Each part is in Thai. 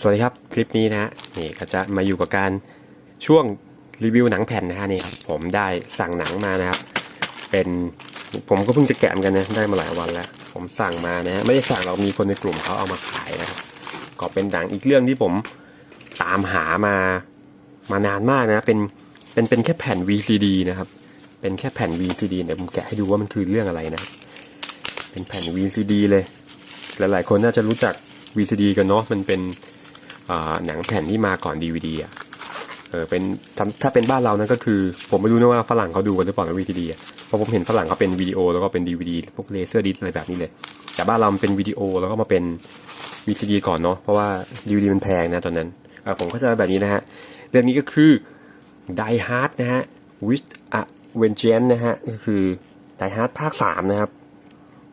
สวัสดีครับคลิปนี้นะฮะนี่ก็จะมาอยู่กับการช่วงรีวิวหนังแผ่นนะฮะนี่ครับผมได้สั่งหนังมานะครับ เป็นผมก็เพิ่งจะแกะเหมือนกันนะได้มาหลายวันแล้ว ผมสั่งมานะฮะไม่ได้สั่งเรามีคนในกลุ่มเขาเอามาขายนะครับก็เป็นหนังอีกเรื่องที่ผมตามหามามานานมากนะเป็นเป็นเป็นแค่แผ่น VCD นะครับเป็นแค่แผ่น VCD เดี๋ยวผมแกะให้ดูว่ามันคือเรื่องอะไรนะเป็นแผ่น VCD เลยหลายๆคนน่าจะรู้จัก VCD กันเนาะมันเป็น หนังแผ่นที่มาก่อน DVD อะเออเป็นถ้าเป็นบ้านเรานั่นก็คือ ผมไม่รู้นะว่าฝรั่งเขาดูกันหรือเปล่าใน VCD อะเพราะผมเห็นฝรั่งเขาเป็นวิดีโอแล้วก็เป็น DVD พวกเลเซอร์ดิสอะไรแบบนี้เลย แต่บ้านเราเป็นวิดีโอแล้วก็มาเป็น VCD ก่อนเนาะเพราะว่า DVD มันแพงนะตอนนั้นเออผมก็จะแบบนี้นะฮะเรื่องนี้ก็คือ Die Hard นะฮะ with a Vengeance นะฮะก็คือ Die Hard ภาค 3 นะครับ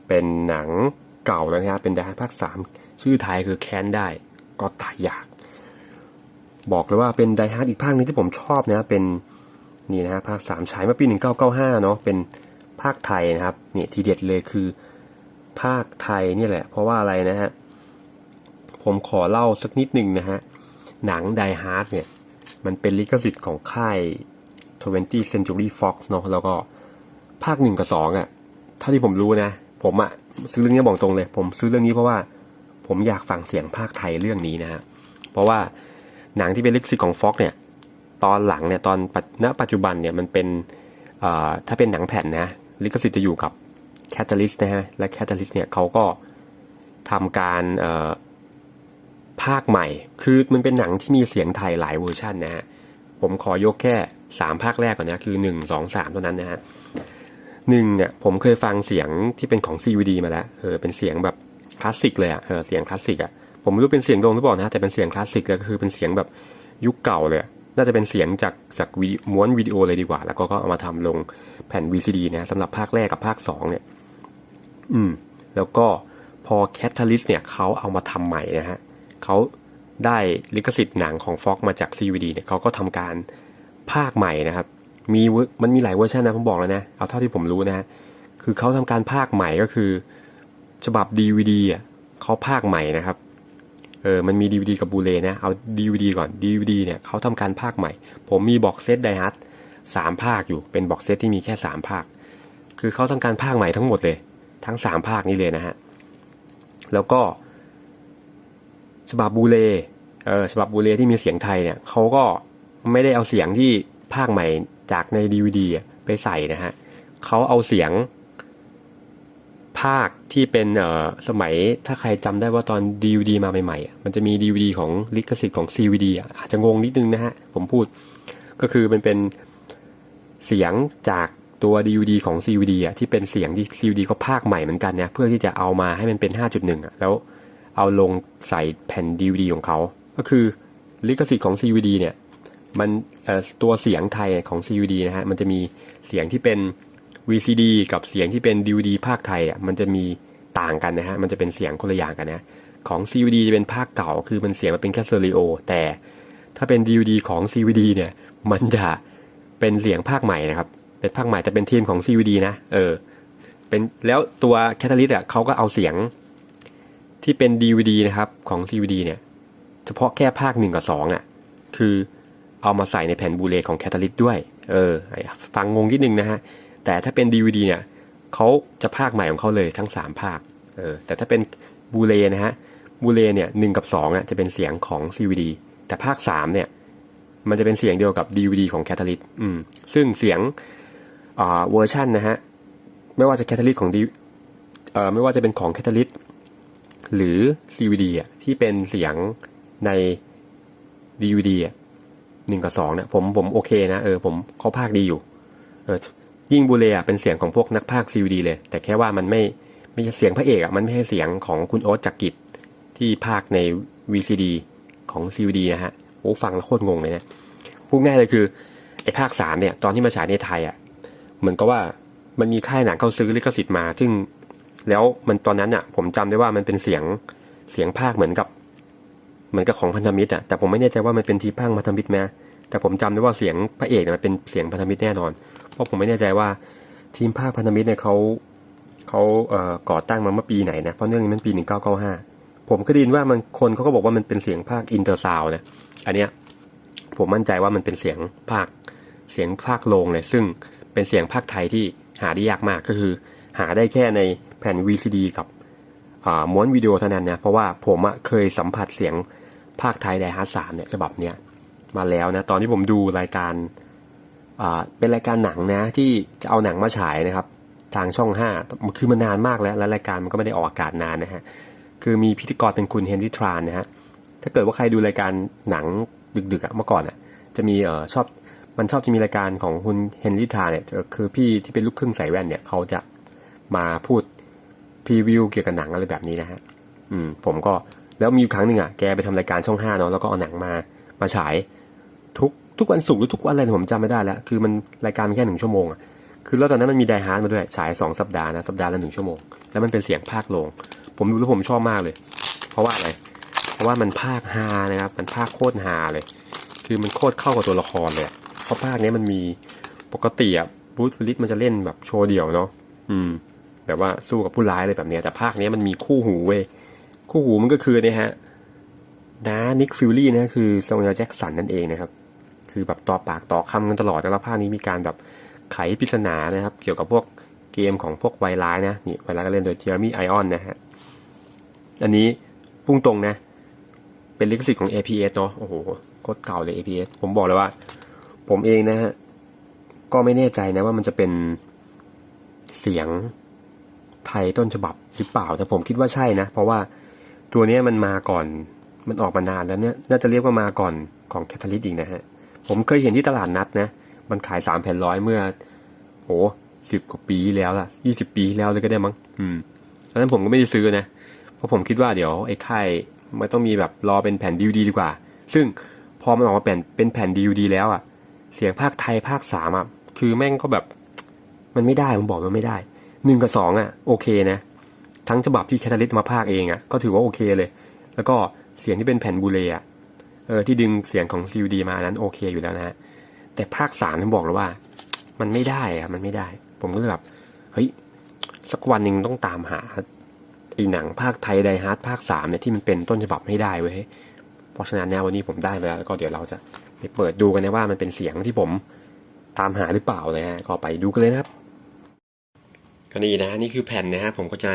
เป็นหนังเก่าแล้วนะครับเป็น Die Hard ภาค 3 ชื่อไทยคือแค้นได้ก็ตายอยาก บอกเลยว่าเป็น Die Hard อีกภาคหนึงที่ผมชอบนะเป็นนี่นะฮะภาค3ฉายเมื่อปี 1995 เนาะเป็นภาคไทยนะครับเนี่ยทีเด็ดเลยคือภาคไทยนี่แหละ เพราะว่าอะไรนะฮะผมขอเล่าสักนิดหนึ่งนะฮะหนัง Die Hard เนี่ยมันเป็นลิขสิทธิ์ของค่าย 20th Century Fox เนาะแล้วก็ภาคหนึ่งกับสองอะเท่าที่ผมรู้นะ ผมอะซื้อเรื่องนี้บอกตรงเลย ผมซื้อเรื่องนี้เพราะว่าผมอยากฟังเสียงภาคไทยเรื่องนี้นะฮะเพราะว่า หนังที่เป็นลิขสิทธิ์ของ Fox เนี่ยตอนหลังเนี่ยตอนณปัจจุบันเนี่ยมันเป็นถ้าเป็นหนังแผ่นนะลิขสิทธิ์จะอยู่กับ Catalyst นะฮะและ Catalyst เนี่ยเขาก็ทำการภาคใหม่ คือมันเป็นหนังที่มีเสียงไทยหลายเวอร์ชันนะฮะผมขอยกแค่สามภาคแรกก่อนนะคือหนึ่งสองสามเท่านั้นนะฮะหนึ่งเนี่ยผมเคยฟังเสียงที่เป็นของ CVD มาแล้วเออเป็นเสียงแบบคลาสสิกเลยอะเออเสียงคลาสสิกอะ ผมไม่รู้เป็นเสียงโดงหรือเปล่านะ แต่เป็นเสียงคลาสสิกแล้วก็คือเป็นเสียงแบบยุคเก่าเลย น่าจะเป็นเสียงจากจากวีม้วนวิดีโอเลยดีกว่า แล้วก็ก็เอามาทำลงแผ่น VCD นะสำหรับภาคแรกกับภาคสองเนี่ย อืม แล้วก็พอ Catalyst เนี่ยเขาเอามาทำใหม่นะฮะเขาได้ลิขสิทธิ์หนังของ Fox มาจาก CVD เนี่ยเขาก็ทำการภาคใหม่นะครับ มีมันมีหลายเวอร์ชันนะผมบอกแล้วนะ เอาเท่าที่ผมรู้นะฮะคือเขาทำการภาคใหม่ก็คือ ฉบับ DVD อะเขาภาคใหม่นะครับ เออมันมี DVD กับบูเลนะเอา DVD ก่อน DVD เนี่ยเขาทำการภาคใหม่ ผมมีบ็อกเซตไดฮัทสามภาคอยู่เป็นบ็อกเซตที่มีแค่สามภาค คือเขาทำการภาคใหม่ทั้งหมดเลย ทั้งสามภาคนี้เลยนะฮะ แล้วก็ฉบับบูเลเออฉบับบูเลที่มีเสียงไทยเนี่ยเขาก็ไม่ได้เอาเสียงที่ภาคใหม่จากใน DVD ไปใส่นะฮะเขาเอาเสียง ภาคที่เป็นเอ่อสมัยถ้าใครจำได้ว่าตอน DVD มาใหม่ๆ มันจะมี DVD ของลิขสิทธิ์ของ CVD อะอาจจะงงนิดนึงนะฮะ ผมพูด ก็คือมันเป็นเสียงจากตัว DVD ของ CVD อะที่เป็นเสียงที่ CVD เขาภาคใหม่เหมือนกันเนี่ยเพื่อที่จะเอามาให้มันเป็น 5.1 อะ แล้วเอาลงใส่แผ่น DVD ของเขา ก็คือลิขสิทธิ์ของ CVD เนี่ย มันตัวเสียงไทยของ CVD นะฮะ มันจะมีเสียงที่เป็น VCD กับเสียงที่เป็น DVD ภาคไทยอะมันจะมีต่างกันนะฮะมันจะเป็นเสียงคนละอย่างกันนะของ CVD จะเป็นภาคเก่าคือมันเสียงมันเป็นแค่เตอริโอแต่ถ้าเป็น DVD ของ CVD เนี่ยมันจะเป็นเสียงภาคใหม่นะครับเป็นภาคใหม่แต่เป็นทีมของ CVD นะเออเป็นแล้วตัวแคทาลิสอะเขาก็เอาเสียงที่เป็น DVD นะครับของ CVD เนี่ยเฉพาะแค่ภาคหนึ่งกับสองอะคือเอามาใส่ในแผ่นบูเลของแคทาลิสด้วยเออฟังงงนิดนึงนะฮะ แต่ถ้าเป็น DVD เนี่ยเขาจะภาคใหม่ของเขาเลยทั้งสามภาคเออแต่ถ้าเป็นบูเลนะฮะบูเลเนี่ยหนึ่งกับสองอะจะเป็นเสียงของ CVD แต่ภาคสามเนี่ย มันจะเป็นเสียงเดียวกับ DVD ของแคทาลิสอืมซึ่งเสียงอ่าเวอร์ชันนะฮะไม่ว่าจะแคทาลิสของดีเอ่อไม่ว่าจะเป็นของแคทาลิสหรือ CVD อะที่เป็นเสียงใน DVD อะหนึ่งกับสองเนี่ยผมผมโอเคนะเออผมเขาภาคดีอยู่ เออ ยิ่งบูเลอะเป็นเสียงของพวกนักภาค CVD เลย แต่แค่ว่ามันไม่ไม่ใช่เสียงพระเอกอะมันไม่ใช่เสียงของคุณโอ๊ตจักริดที่ภาคใน VCD ของ CVD นะฮะโอ้ฟังแล้วโคตรงงเลยนะพูดง่ายเลยคือไอ้ภาคสามเนี่ยตอนที่มาฉายในไทยอะเหมือนกับว่ามันมีค่ายหนังเขาซื้อลิขสิทธิ์มา ซึ่งแล้วมันตอนนั้นอะ ผมจำได้ว่ามันเป็นเสียงเสียงภาคเหมือนกับเหมือนกับของพันธมิตรอะแต่ผมไม่แน่ใจว่ามันเป็นทีภาคพันธมิตรไหมแต่ผมจำได้ว่าเสียงพระเอกเนี่ยมันเป็นเสียงพันธมิตรแน่นอน เพราะผมไม่แน่ใจว่าทีมภาคพันธมิตรเนี่ยเขาเขาเอ่อก่อตั้งมาเมื่อปีไหนนะเพราะเรื่องนี้มันปี 1995 ผมก็ได้ยินว่ามันคนเขาก็บอกว่ามันเป็นเสียงภาคอินเตอร์ซาวนะอันเนี้ยผมมั่นใจว่ามันเป็นเสียงภาคเสียงภาคโลงเลยซึ่งเป็นเสียงภาคไทยที่หาได้ยากมากก็คือ หาได้แค่ในแผ่น VCD กับม้วนวิดีโอเท่านั้นนะเพราะว่าผมเคยสัมผัสเสียงภาคไทยไดฮาร์ดสามเนี่ยฉบับเนี้ยมาแล้วนะตอนที่ผมดูรายการ เป็นรายการหนังนะที่จะเอาหนังมาฉายนะครับ ทางช่องห้าคือมันนานมากแล้ว และรายการมันก็ไม่ได้ออกอากาศนานนะฮะคือมีพิธีกรเป็นคุณเฮนรี่ทรานนะฮะถ้าเกิดว่าใครดูรายการหนังดึกๆอะเมื่อก่อนอะจะมีเออชอบมันชอบจะมีรายการของคุณเฮนรี่ทรานเนี่ยคือพี่ที่เป็นลูกครึ่งใส่แว่นเนี่ยเขาจะมาพูดพรีวิวเกี่ยวกับหนังอะไรแบบนี้นะฮะอืมผมก็แล้วมีครั้งหนึ่งอะแกไปทำรายการช่องห้าเนาะแล้วก็เอาหนังมามาฉายทุก ทุกวันศุกร์หรือทุกวันอะไรผมจำไม่ได้แล้ว คือมันรายการมันแค่หนึ่งชั่วโมงอะคือแล้วตอนนั้นมันมีไดฮาร์ดมาด้วยฉายสองสัปดาห์นะสัปดาห์ละหนึ่งชั่วโมง แล้วมันเป็นเสียงภาคลง ผมดูแล้วผมชอบมากเลย เพราะว่าอะไร เพราะว่ามันภาคฮานะครับ มันภาคโคตรฮาเลย คือมันโคตรเข้ากับตัวละครเลยเพราะภาคนี้มันมีปกติอะบูธลิสมันจะเล่นแบบโชว์เดี่ยวเนาะ อืม แบบว่าสู้กับผู้ร้ายอะไรแบบเนี้ยแต่ภาคนี้มันมีคู่หูเว้ย คู่หูมันก็คือเนี่ยฮะน้านิกฟิลลี่นะคือซงเอลแจ็คสันนั่นเองนะครับ คือแบบต่อปากต่อคำกันตลอดแล้วภาคนี้มีการแบบไขปริศนานะครับ เกี่ยวกับพวกเกมของพวกไวร้ายนะนี่ไวร้ายก็เล่นโดยเจอร์มี่ไอออนนะฮะอันนี้พุ่งตรงนะ เป็นลิขสิทธิ์ของ APS เนาะโอ้โหโคตรเก่าเลย APS ผมบอกเลยว่า ผมเองนะฮะก็ไม่แน่ใจนะว่ามันจะเป็นเสียงไทยต้นฉบับหรือเปล่าแต่ผมคิดว่าใช่นะ เพราะว่าตัวนี้มันมาก่อนมันออกมานานแล้วเนี่ยน่าจะเรียกว่ามาก่อนของแคทาลิสอีกนะฮะ ผมเคยเห็นที่ตลาดนัดนะ มันขายสามแผ่นร้อยเมื่อโอ้สิบกว่าปีแล้วล่ะยี่สิบปีแล้วเลยก็ได้มั้งอืมตอนนั้นผมก็ไม่ได้ซื้อนะ เพราะผมคิดว่าเดี๋ยวไอ้ค่ายมันต้องมีแบบรอเป็นแผ่นดีวดีดีกว่า ซึ่งพอมันออกมาเป็นเป็นแผ่นดีวดีแล้วอะ เสียงภาคไทยภาคสามอะ คือแม่งก็แบบ มันไม่ได้ผมบอกว่าไม่ได้หนึ่งกับสองอะ โอเคนะ ทั้งฉบับที่แคทาลิสมาภาคเองอะ ก็ถือว่าโอเคเลย แล้วก็เสียงที่เป็นแผ่นบูเลอะ เออที่ดึงเสียงของ CUD มานั้นโอเคอยู่แล้วนะฮะแต่ภาคสามผมบอกเลยว่า มันไม่ได้อะมันไม่ได้ ผมก็เลยแบบเฮ้ยสักวันหนึ่งต้องตามหาไอ้หนังภาคไทยไดฮาร์ดภาคสามเนี่ยที่มันเป็นต้นฉบับให้ได้เว้ยเพราะฉะนั้นเนี่ยวันนี้ผมได้มาแล้วแล้วก็เดี๋ยวเราจะไปเปิดดูกันนะว่ามันเป็นเสียงที่ผมตามหาหรือเปล่านะฮะก็ไปดูกันเลยนะครับก็นี่นะนี่คือแผ่นนะฮะผมก็จะ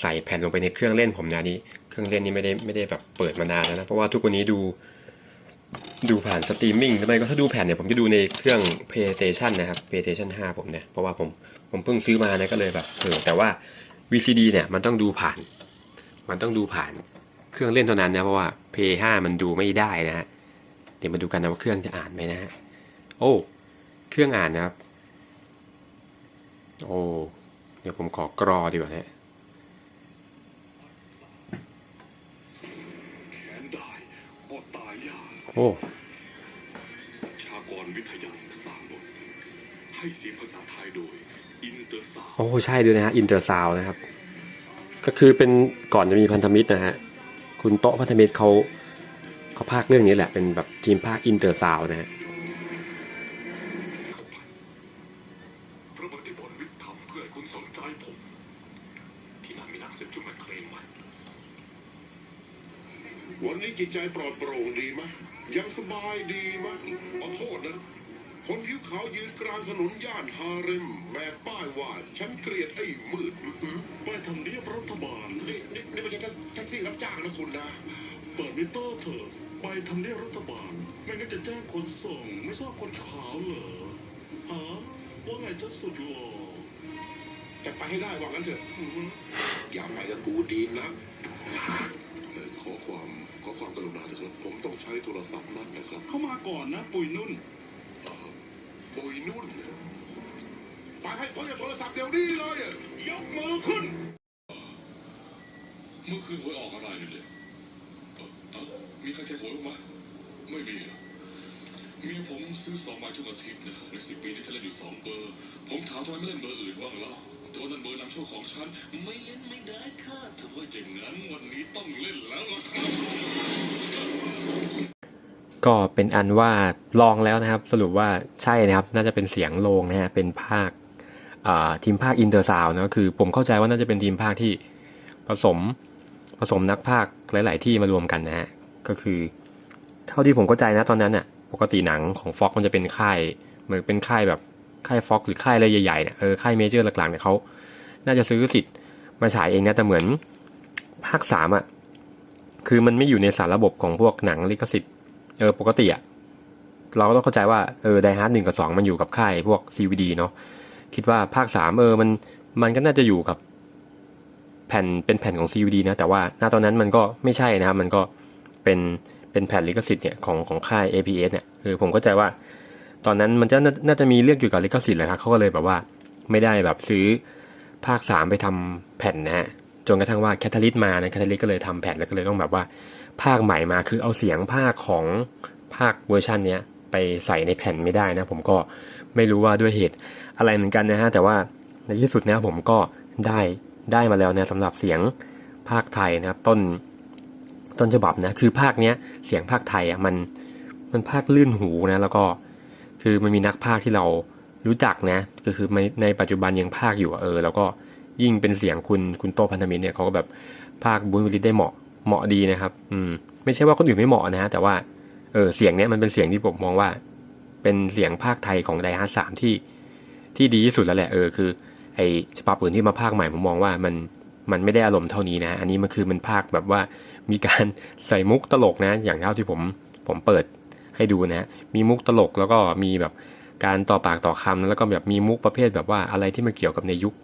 ใส่แผ่นลงไปในเครื่องเล่นผมนะนี่เครื่องเล่นนี่ไม่ได้ไม่ได้แบบเปิดมานานแล้วนะเพราะว่าทุกวันนี้ดู ดูผ่านสตรีมมิ่งทำไมก็ถ้าดูแผ่นเนี่ยผมจะดูในเครื่อง PlayStation นะครับ PlayStation 5 ผมเนี่ย เพราะว่าผมผมเพิ่งซื้อมานะก็เลยแบบเออแต่ว่า VCD เนี่ยมันต้องดูผ่าน มันต้องดูผ่านเครื่องเล่นเท่านั้นนะเพราะว่า Play 5มันดูไม่ได้นะฮะเดี๋ยวมาดูกันนะว่าเครื่องจะอ่านไหมนะฮะโอ้เครื่องอ่านนะครับ โอ้เดี๋ยวผมขอกรอดีกว่านะ แขนได้ก็ตายยาก โอ้ชากรวิทยาสร้างบทให้เสียงภาษาไทยโดยอินเตอร์สาวโอ้ใช่ด้วยนะฮะอินเตอร์ซาวนะครับ ก็คือเป็นก่อนจะมีพันธมิตรนะฮะคุณโต๊ะพันธมิตรเขาเขาภาคเรื่องนี้แหละเป็นแบบทีมภาคอินเตอร์ซาวนะฮะพระบติบท วิทย์ทำเพื่อให้คุณสนใจผมที่นั่นมีนักสืบชุดมาเคลมมันวันนี้จิตใจปลอดโปร่งดีไหมยังสบายดีไหมขอโทษนะ คนผิวขาวยืนกลางถนนย่านฮาเร็มแบกป้ายว่า ฉันเกลียดไอ้มืดอื้อหือไปทำเนียบรัฐบาลนี่นี่นี่ไม่ใช่แท็กซี่รับจ้างนะคุณนะ เปิดมิเตอร์เถอะไปทำเนียบรัฐบาล ไม่งั้นจะแจ้งคนส่ง ไม่ทราบคนขาวเหรอฮะว่าไงจะสุดหล่อจะไปให้ได้ว่างั้นเถอะอืมอย่าไปกับกูดีนะเอ่อขอ ความขอความกรุณาเถอะครับผมต้องใช้โทรศัพท์นั่นนะครับเข้ามาก่อนนะ ปุยนุ่นเอ่อปุยนุ่นไปให้พ้นจากโทรศัพท์เดี๋ยวนี้เลยอะยกมือขึ้น เมื่อคืนหวยออกอะไรเนี่ยเด็กเอ้ามีใครใช้หวยบ้างไหมไม่มีอะเมียผมซื้อสองใบทุกอาทิตย์นะในสิบปีนี้ฉันเล่นอยู่สองเบอร์ ผมถามทำไมไม่เล่นเบอร์อื่นบ้างล่ะ แต่ว่านั่นเบอร์นำโชคของฉัน ไม่เล่นไม่ได้ค่ะถ้าว่าอย่างนั้นวันนี้ต้องเล่นแล้วล่ะครับก็เป็นอันว่าลองแล้วนะครับ สรุปว่าใช่นะครับ น่าจะเป็นเสียงโลงนะฮะเป็นภาคทีมภาคอินเตอร์ซาวนะคือ ผมเข้าใจว่าน่าจะเป็นทีมภาคที่ผสมผสมนักพากย์หลาย ๆ ที่มารวมกันนะฮะก็คือ เท่าที่ผมเข้าใจนะตอนนั้นน่ะปกติหนังของฟ็อกมันจะเป็นค่ายเหมือนเป็นค่ายแบบ ค่ายฟ็อกหรือค่ายอะไรใหญ่ๆเนี่ยเออค่ายเมเจอร์หลักๆเนี่ยเขาน่าจะซื้อสิทธิ์มาฉายเองนะแต่เหมือนภาคสามอะคือมันไม่อยู่ในสารระบบของพวกหนังลิขสิทธิ์เออปกติอะเราก็ต้องเข้าใจว่าเออไดฮาร์ดหนึ่งกับสองมันอยู่กับค่ายพวก CVD เนาะคิดว่าภาคสามเออมันมันก็น่าจะอยู่กับแผ่นเป็นแผ่นของ CVD นะแต่ว่าณตอนนั้นมันก็ไม่ใช่นะครับ มันก็เป็นเป็นแผ่นลิขสิทธิ์เนี่ยของของค่าย APS เนี่ยคือผมเข้าใจว่า ตอนนั้นมันจะน่าน่าจะมีเรื่องเกี่ยวกับลิขสิทธิ์แหละครับเขาก็เลยแบบว่าไม่ได้แบบซื้อภาคสามไปทำแผ่นนะฮะจนกระทั่งว่าแคทาลิสมานะแคทาลิสก็เลยทำแผ่นแล้วก็เลยต้องแบบว่า ภาคใหม่มาคือเอาเสียงภาคของภาคเวอร์ชันเนี้ยไปใส่ในแผ่นไม่ได้นะ ผมก็ไม่รู้ว่าด้วยเหตุอะไรเหมือนกันนะฮะแต่ว่าในที่สุดนะผมก็ได้ได้มาแล้วนะสำหรับเสียงภาคไทยนะครับ ต้นต้นฉบับนะคือภาคเนี้ยเสียงภาคไทยอะมันมันภาคลื่นหูนะ แล้วก็ คือมันมีนักพากที่เรารู้จักนะ ก็คือในในปัจจุบันยังพากอยู่เออ แล้วก็ยิ่งเป็นเสียงคุณคุณโตพันธมิตรเนี่ยเขาก็แบบพากบุญวลิตได้เหมาะเหมาะดีนะครับ อืม ไม่ใช่ว่าคนอื่นไม่เหมาะนะฮะแต่ว่าเออเสียงเนี้ยมันเป็นเสียงที่ผมมองว่า เป็นเสียงภาคไทยของไดฮาร์สามที่ที่ดีที่สุดแล้วแหละเออคือไอฉบับอื่นที่มาพากใหม่ผมมองว่ามันมันไม่ได้อารมณ์เท่านี้นะ อันนี้มันคือมันพากแบบว่ามีการใส่มุกตลกนะ อย่างเท่าที่ผมผมเปิด ให้ดูนะ มีมุกตลกแล้วก็มีแบบการต่อปากต่อคำแล้วก็แบบมีมุกประเภทแบบว่าอะไรที่มันเกี่ยวกับในยุค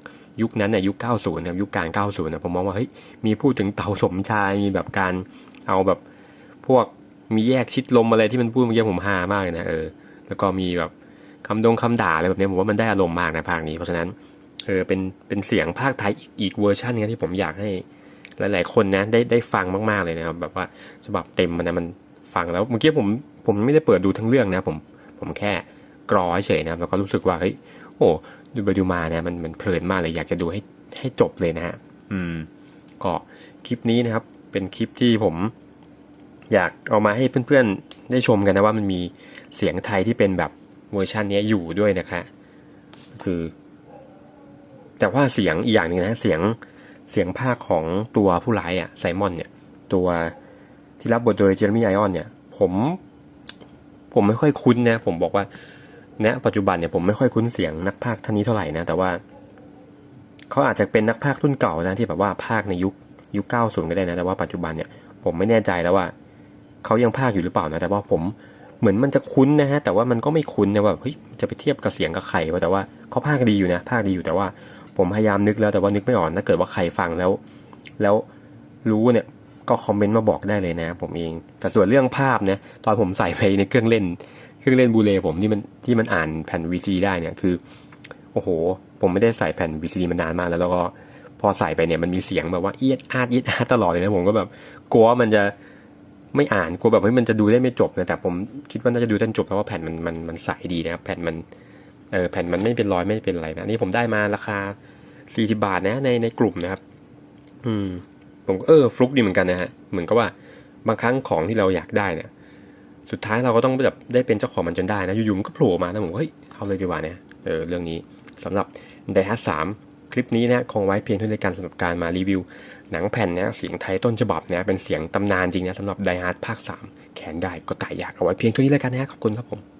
ยุคนั้นน่ยยุค 90นะครับยุคกลาง 90นะผมมองว่าเฮ้ยมีพูดถึงเต่าสมชายมีแบบการเอาแบบพวกมีแยกชิดลมอะไรที่มันพูดเมื่อกี้ผมฮามากเลยนะเออแล้วก็มีแบบคำดงคำด่าอะไรแบบนี้ผมว่ามันได้อารมณ์มากนะภาคนี้เพราะฉะนั้นเออเป็นเป็นเสียงภาคไทยอีกอีกเวอร์ชันนึงที่ผมอยากให้หลาย ๆ คนนะได้ได้ฟังมาก ๆ เลยนะครับแบบว่าฉบับเต็มมันนะมันฟังแล้วเมื่อกี้ผม ผมไม่ได้เปิดดูทั้งเรื่องนะ ผมผมแค่กรอเฉยนะแล้วก็รู้สึกว่าเฮ้ยโอ้ดูไปดูมานะมันมันเพลินมากเลยอยากจะดูให้ให้จบเลยนะฮะอืม ก็คลิปนี้นะครับ เป็นคลิปที่ผม อยากเอามาให้เพื่อนๆได้ชมกันนะว่ามันมีเสียงไทยที่เป็นแบบเวอร์ชันนี้อยู่ด้วยนะคะคือ แต่ว่าเสียงอีกอย่างหนึ่งนะเสียงเสียงภาคของตัวผู้ร้ายอะไซมอนเนี่ย ตัวที่รับบทโดยเจอร์มี่ไอออนเนี่ย ผม ผมไม่ค่อยคุ้นนะ ผมบอกว่าณปัจจุบันเนี่ยผมไม่ค่อยคุ้นเสียงนักพากย์ท่านนี้เท่าไหร่นะ แต่ว่าเขาอาจจะเป็นนักพากย์รุ่นเก่านะที่แบบว่าพากในยุคยุค90ก็ได้นะ แต่ว่าปัจจุบันเนี่ยผมไม่แน่ใจแล้วว่าเขายังพากอยู่หรือเปล่านะ แต่ว่าผมเหมือนมันจะคุ้นนะฮะ แต่ว่ามันก็ไม่คุ้นนะว่าเฮ้ยจะไปเทียบกับเสียงกับใครวะแต่ว่าเขาพากดีอยู่นะพากดีอยู่แต่ว่าผมพยายามนึกแล้วแต่ว่านึกไม่ออกถ้าเกิดว่าใครฟังแล้ว แล้วรู้เนี่ย ก็คอมเมนต์มาบอกได้เลยนะ ผมเอง แต่ส่วนเรื่องภาพเนี่ยตอนผมใส่ไปในเครื่องเล่น เครื่องเล่นบูเลผมที่มันที่มันอ่านแผ่น VCD ได้เนี่ยคือ โอ้โห ผมไม่ได้ใส่แผ่น VCD มานานมากแล้ว แล้วก็พอใส่ไปเนี่ยมันมีเสียงแบบว่าเอียดอาดเอียดอาดตลอดเลยนะผมก็แบบกลัวว่ามันจะไม่อ่านกลัวแบบเฮ้ยมันจะดูได้ไม่จบนะแต่ผมคิดว่าน่าจะดูจนจบเพราะว่าแผ่นมันมันมันใสดีนะครับแผ่นมันเออแผ่นมันไม่เป็นรอยไม่เป็นอะไรนะนี่ผมได้มาราคา40บาทนะในในกลุ่มนะครับ อืม ผมก็เออฟลุกดีเหมือนกันนะฮะเหมือนกับว่าบางครั้งของที่เราอยากได้เนี่ย สุดท้ายเราก็ต้องแบบได้เป็นเจ้าของมันจนได้นะอยู่ๆมันก็โผล่มานะผมเฮ้ยเอาเลยดีกว่าเนี่ยเออเรื่องนี้สำหรับไดฮัสามคลิปนี้นะคงไว้เพียงเท่านี้ในการสำหรับการมารีวิว หนังแผ่นนะเสียงไทยต้นฉบับนะเป็นเสียงตำนานจริงนะสำหรับไดฮัสภาค 3 แขนได้ก็ตายอยากเอาไว้เพียงเท่านี้แล้วกันนะครับขอบคุณครับผม